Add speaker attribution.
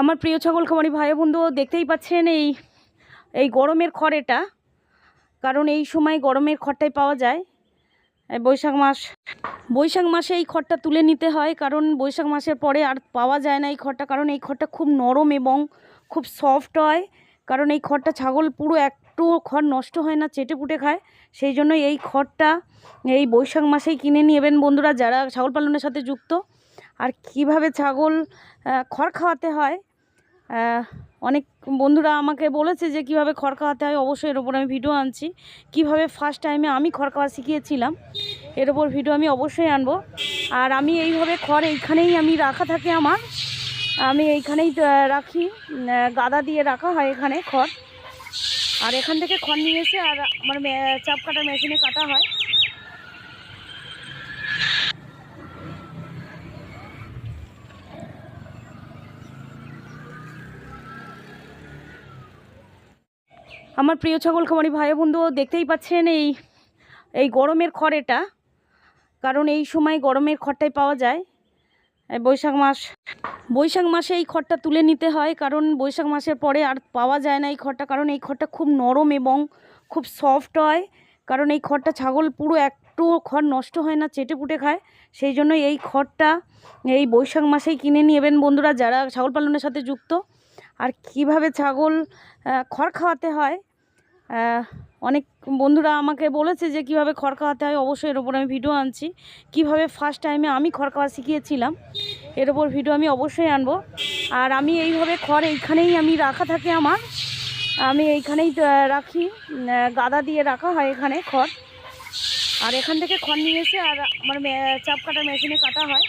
Speaker 1: আমার প্রিয় ছাগল খামারি ভাই বন্ধু দেখতেই পাচ্ছেন এই এই গরমের খড় এটা কারণ এই সময় গরমের খড়টাই পাওয়া যায়। বৈশাখ মাস, বৈশাখ মাসে এই খড়টা তুলে নিতে হয়, কারণ বৈশাখ মাসের পরে আর পাওয়া যায় না এই খড়টা, কারণ এই খড়টা খুব নরম এবং খুব সফট হয়। কারণ এই খড়টা ছাগল পুরো একটু খড় নষ্ট হয় না, চেটে পুটে খায়। সেই জন্য এই খড়টা এই বৈশাখ মাসেই কিনে নেবেন বন্ধুরা, যারা ছাগল পালনের সাথে যুক্ত। আর কীভাবে ছাগল খড় খাওয়াতে হয়? অনেক বন্ধুরা আমাকে বলেছে যে কীভাবে খড় খাওয়াতে হয়, অবশ্যই এর উপর আমি ভিডিও আনছি। কীভাবে ফার্স্ট টাইমে আমি খড় খাওয়া শিখিয়েছিলাম, এর উপর ভিডিও আমি অবশ্যই আনব। আর আমি এইভাবে খড় এইখানেই আমি রাখা থাকে আমার। আমি এইখানেই রাখি গাদা দিয়ে রাখা হয় এখানে খড়। আর এখান থেকে খড় নিয়ে এসে আর আমার চাপ কাটার মেশিনে কাটা হয়। আমার প্রিয় ছাগল খামারি ভাই বন্ধু দেখতেই পাচ্ছেন এই এই গরমের খড় এটা কারণ এই সময় গরমের খড়টাই পাওয়া যায়। বৈশাখ মাস, বৈশাখ মাসে এই খড়টা তুলে নিতে হয়, কারণ বৈশাখ মাসের পরে আর পাওয়া যায় না এই খড়টা, কারণ এই খড়টা খুব নরম এবং খুব সফট হয়। কারণ এই খড়টা ছাগল পুরো একটু খড় নষ্ট হয় না, চেটে পুটে খায়। সেই জন্য এই খড়টা এই বৈশাখ মাসেই কিনে নেবেন বন্ধুরা, যারা ছাগল পালনের সাথে যুক্ত। আর কীভাবে ছাগল খড় খাওয়াতে হয়? অনেক বন্ধুরা আমাকে বলেছে যে কীভাবে খড় খাওয়াতে হয়, অবশ্যই এর উপর আমি ভিডিও আনছি। কীভাবে ফার্স্ট টাইমে আমি খড় খাওয়া শিখিয়েছিলাম, এর উপর ভিডিও আমি অবশ্যই আনব। আর আমি এইভাবে খড় এইখানেই আমি রাখা থাকে আমার। আমি এইখানেই রাখি গাদা দিয়ে রাখা হয় এখানে খড়। আর এখান থেকে খড় নিয়ে এসে আর আমার চাপ কাটার মেশিনে কাটা হয়।